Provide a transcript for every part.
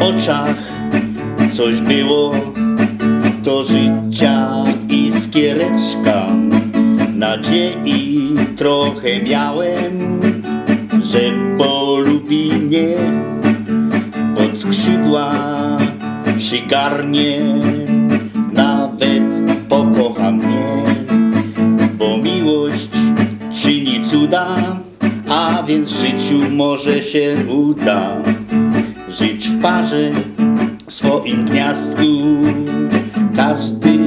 oczach. Coś było, to życia iskiereczka. Nadziei trochę miałem, że polubi mnie, pod skrzydła przygarnie, nawet pokocha mnie, bo miłość czyni cuda, a więc w życiu może się uda żyć w parze w swoim gniazdku. Każdy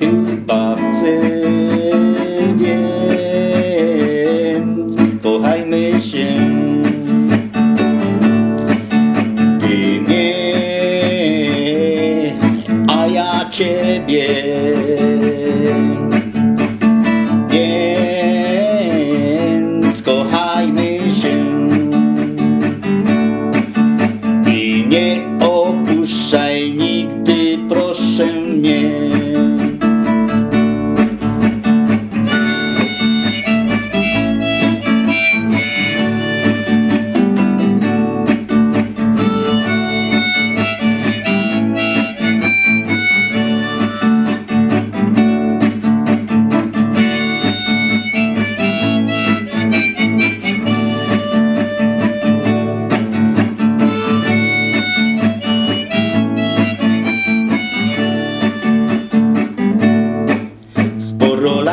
chyba chce, więc kochajmy się. Ty mnie, a ja ciebie.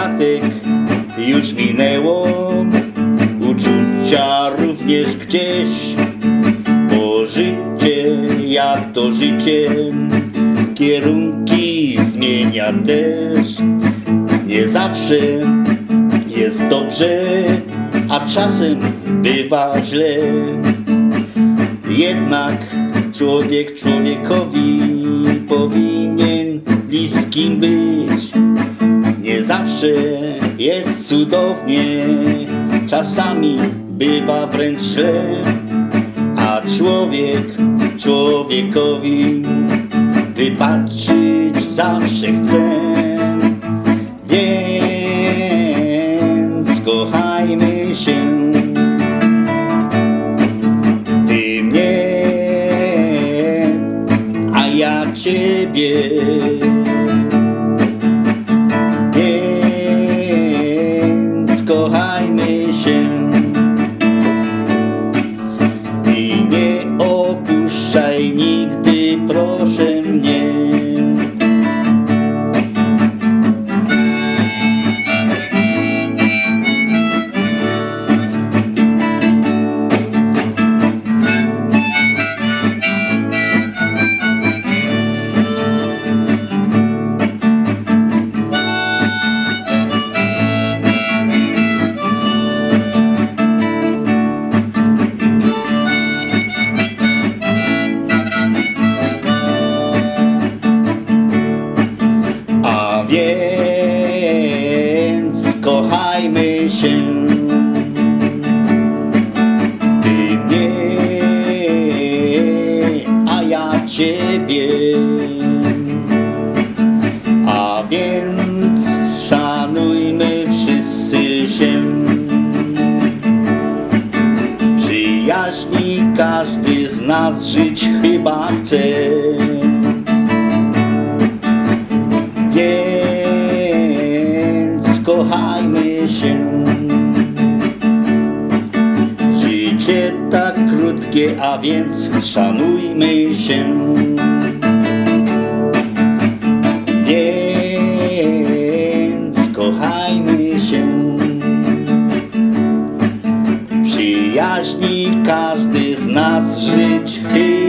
Latek już minęło, uczucia również gdzieś, bo życie jak to życie, kierunki zmienia też. Nie zawsze jest dobrze, a czasem bywa źle. Jednak człowiek człowiekowi powinien bliskim być. Jest cudownie, czasami bywa wręcz źle, a człowiek człowiekowi wybaczyć zawsze chce. Więc kochajmy się. Ty mnie, a ja ciebie. Nigdy, proszę kochajmy się. Ty mnie, a ja ciebie. A więc szanujmy wszyscy się. Przyjaźni każdy z nas żyć chyba chce. Tak krótkie, a więc szanujmy się. Więc kochajmy się. Przyjaźni każdy z nas żyć chce.